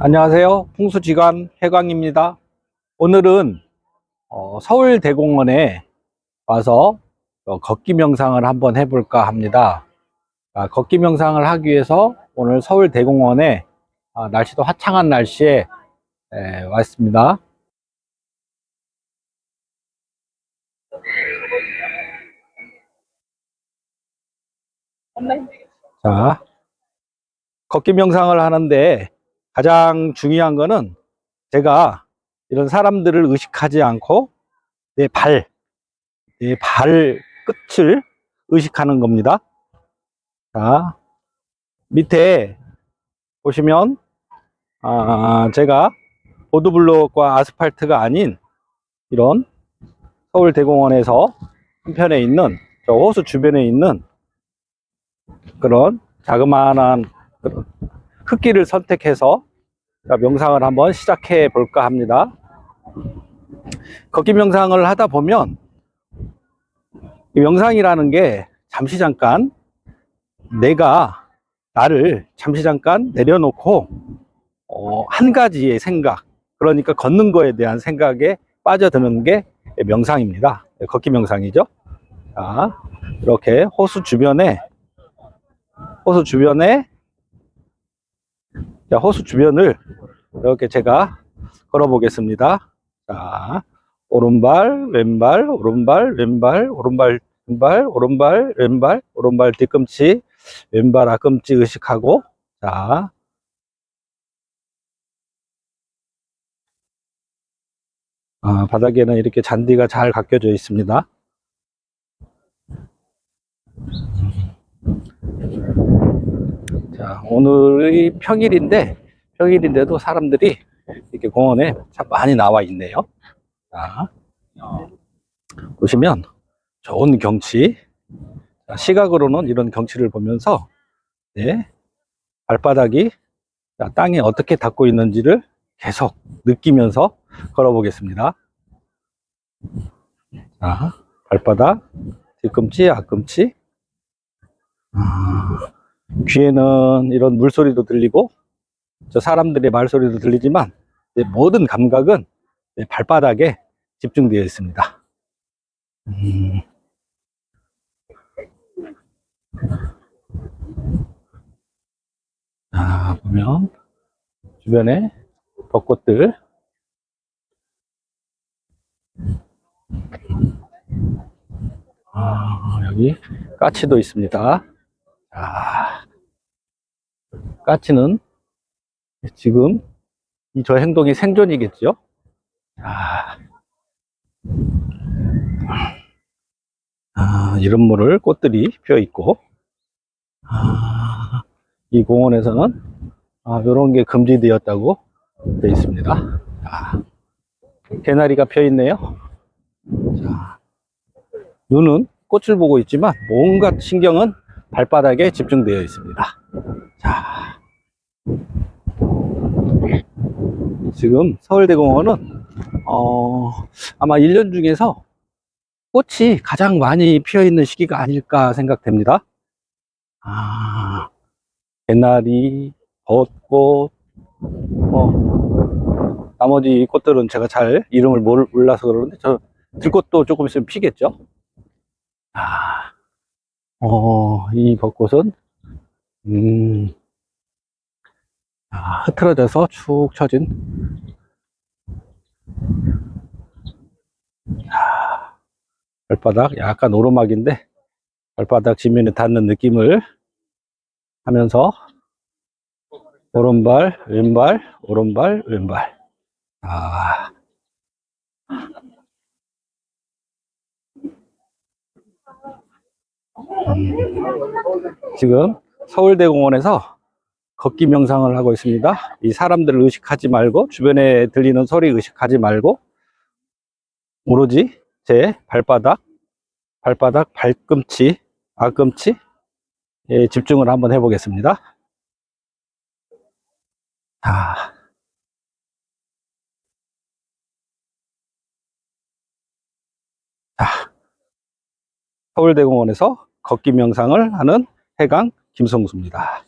안녕하세요. 풍수지관 해광입니다. 오늘은 어, 서울대공원에 와서 어, 걷기 명상을 한번 해볼까 합니다. 아, 걷기 명상을 하기 위해서 오늘 서울대공원에 아, 날씨도 화창한 날씨에 에, 왔습니다. 자, 걷기 명상을 하는데 가장 중요한 거는 제가 이런 사람들을 의식하지 않고 내 발, 내 발 끝을 의식하는 겁니다. 자, 밑에 보시면, 아, 제가 보드블록과 아스팔트가 아닌 이런 서울대공원에서 한편에 있는 저 호수 주변에 있는 그런 자그마한 흙길을 선택해서 자, 명상을 한번 시작해 볼까 합니다. 걷기 명상을 하다 보면 이 명상이라는 게 잠시 잠깐 내가 나를 잠시 잠깐 내려놓고 어, 한 가지의 생각 그러니까 걷는 거에 대한 생각에 빠져드는 게 명상입니다. 걷기 명상이죠. 자, 이렇게 호수 주변에 호수 주변에 자, 호수 주변을 이렇게 제가 걸어 보겠습니다. 자, 오른발, 왼발, 오른발, 왼발, 오른발, 왼발, 오른발, 왼발, 오른발 뒤꿈치, 왼발 앞꿈치 의식하고, 자, 아, 바닥에는 이렇게 잔디가 잘 갖겨져 있습니다. 자, 오늘이 평일인데, 평일인데도 사람들이 이렇게 공원에 참 많이 나와 있네요. 자, 보시면 좋은 경치. 자, 시각으로는 이런 경치를 보면서, 네, 발바닥이 자, 땅에 어떻게 닿고 있는지를 계속 느끼면서 걸어보겠습니다. 자, 발바닥, 뒤꿈치, 앞꿈치. 아, 귀에는 이런 물소리도 들리고 저 사람들의 말소리도 들리지만 내 모든 감각은 내 발바닥에 집중되어 있습니다. 음. 자, 보면 주변에 벚꽃들 아, 여기 까치도 있습니다. 자, 까치는 지금 이 저 행동이 생존이겠죠? 자, 아, 이런 물을 꽃들이 피어 있고, 아, 이 공원에서는 아, 이런 게 금지되었다고 되어 있습니다. 자, 개나리가 피어 있네요. 자, 눈은 꽃을 보고 있지만 뭔가 신경은 발바닥에 집중되어 있습니다. 자, 지금 서울대공원은 어, 아마 1년 중에서 꽃이 가장 많이 피어 있는 시기가 아닐까 생각됩니다. 아, 개나리, 벚꽃, 뭐 나머지 꽃들은 제가 잘 이름을 몰- 몰라서 그러는데 저 들꽃도 조금 있으면 피겠죠. 아, 어, 이 벚꽃은 음, 아, 흐트러져서 축 처진. 아, 발바닥 약간 오르막인데 발바닥 지면에 닿는 느낌을 하면서 오른발 왼발 오른발 왼발. 아. 음, 지금 서울대공원에서 걷기 명상을 하고 있습니다. 이 사람들을 의식하지 말고 주변에 들리는 소리 의식하지 말고 오로지 제 발바닥, 발바닥, 발꿈치, 앞꿈치 에 집중을 한번 해보겠습니다. 자, 자, 서울대공원에서 걷기 명상을 하는 해강 김성수입니다.